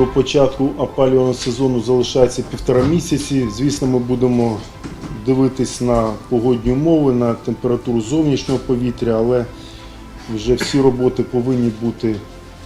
До початку опалювального сезону залишається півтора місяці. Звісно, ми будемо дивитись на погодні умови, на температуру зовнішнього повітря, але вже всі роботи повинні бути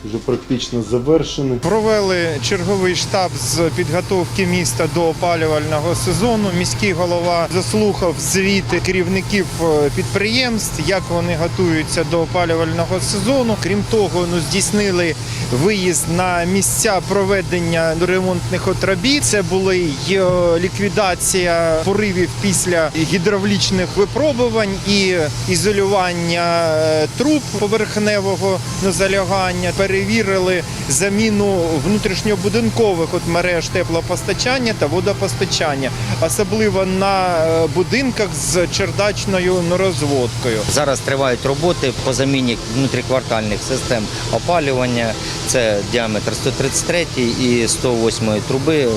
вже практично завершені. Провели черговий штаб з підготовки міста до опалювального сезону. Міський голова заслухав звіти керівників е, підприємств, як вони готуються до опалювального сезону. Крім того, ну здійснили виїзд на місця проведення ремонтних от. Це були й е, ліквідація поривів після гідравлічних випробувань і ізолювання е, труб поверхневого залягання. Перевірили заміну внутрішньобудинкових от мереж теплопостачання та водопостачання, особливо на е, будинках з чердачною розводкою. Зараз тривають роботи по заміні внутріквартальних систем опалювання. Це діаметр 133 і 108 труби е,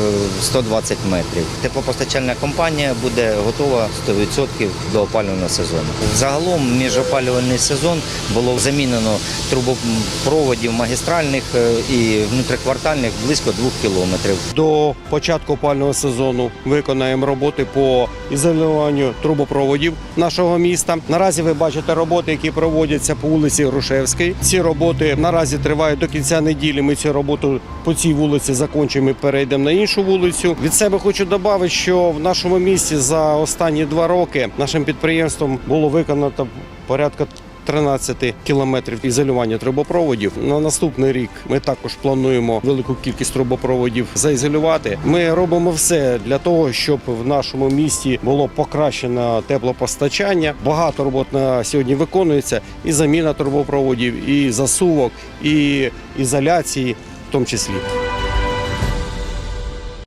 120 метрів. Теплопостачальна компанія буде готова 100% до опалювального сезону. Загалом міжопалювальний сезон було замінено трубопроводів магістральних е, і внутриквартальних близько 2 кілометрів. До початку опального сезону виконаємо роботи по ізолюванню трубопроводів нашого міста. Наразі ви бачите роботи, які проводяться по вулиці Грушевській. Ці роботи наразі тривають до кінця неділі. Ми цю роботу по цій вулиці закінчимо і перейдемо на іншу вулицю. Від себе хочу додати, що в нашому місті за останні два роки нашим підприємством було виконано порядка 13 кілометрів ізолювання трубопроводів. На наступний рік ми також плануємо велику кількість трубопроводів заізолювати. Ми робимо все для того, щоб в нашому місті було покращено теплопостачання. Багато робот на сьогодні виконується і заміна трубопроводів, і засувок, і ізоляції, в тому числі.